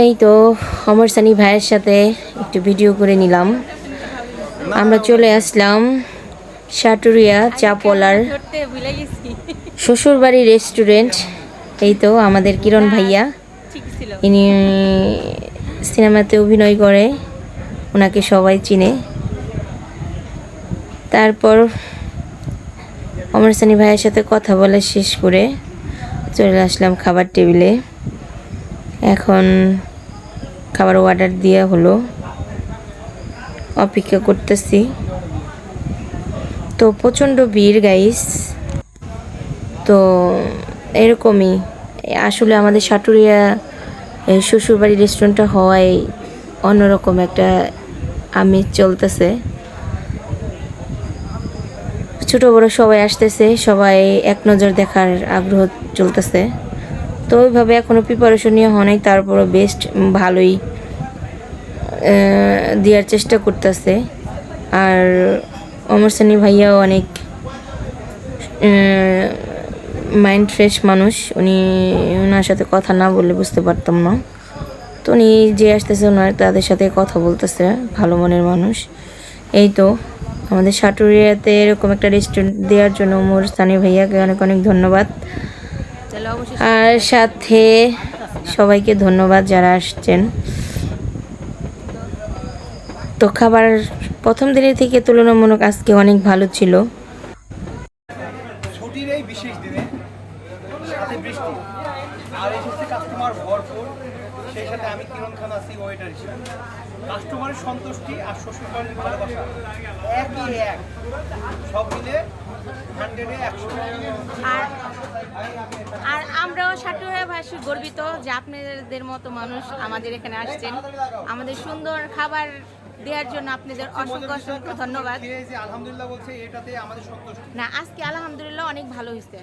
এই তো অমর সানি ভাইয়ের সাথে একটু ভিডিও করে নিলাম। আমরা চলে আসলাম সাটুরিয়া চাপলার শ্বশুরবাড়ি রেস্টুরেন্ট এই তো আমাদের কিরণ ভাইয়া। ইনি সিনেমাতে অভিনয় করে, ওনাকে সবাই চিনে। তারপর অমর সানি ভাইয়ের সাথে কথা বলে শেষ করে চলে আসলাম খাবার টেবিলে। এখন খাবার অর্ডার দেওয়া হলো। অপেক্ষা করতেছি। তো প্রচণ্ড ভিড় গাইস তো এরকমই। আসলে আমাদের সাটুরিয়া শ্বশুরবাড়ি রেস্টুরেন্টটা হওয়ায় অন্যরকম একটা আমেজ চলতেছে। ছোট বড় সবাই আসতেছে, সবাই এক নজর দেখার আগ্রহ চলতেছে। তো ওইভাবে এখনও প্রিপারেশন নিয়ে হয় নাই, তারপরও বেস্ট ভালোই দেওয়ার চেষ্টা করতেছে। আর অমর সানি ভাইয়াও অনেক মাইন্ড ফ্রেশ মানুষ। উনি ওনার সাথে কথা না বললে বুঝতে পারতাম না। তো উনি যে আসতেছে ওনার তাদের সাথে কথা বলতেছে, ভালো মনের মানুষ। এই তো, আমাদের সাটুরিয়াতে এরকম একটা রেস্টুরেন্ট দেওয়ার জন্য মোর স্থানীয় ভাইয়াকে অনেক অনেক ধন্যবাদ। আর সাথে সবাইকে ধন্যবাদ যারা আসছেন। তো খাবার প্রথম দিনের থেকে তুলনামূলক আজকে অনেক ভালো ছিল। ছুটির এই বিশেষ দিনে সাথে বৃষ্টি আর এসেছে কাস্টমার ভরপুর সেই সাথে আমি কিরণ খান আছি ওয়েটার হিসেবে। কাস্টমারের সন্তুষ্টি আর শ্বশুরবাড়ির ভালোবাসা একই এক। সব মিলে হান্ড্রেডে একশো। আর আর আমরাও সাটুরিয়া ভাষী গর্বিত যে আপনাদের মতো মানুষ আমাদের এখানে আসছেন। আমাদের সুন্দর খাবার দেওয়ার জন্য আপনাদের অসংখ্য অসংখ্য ধন্যবাদ। আলহামদুলিল্লাহ বলছে এটাতে আমাদের সন্তুষ্টি। না আজকে আলহামদুলিল্লাহ অনেক ভালো হয়েছে।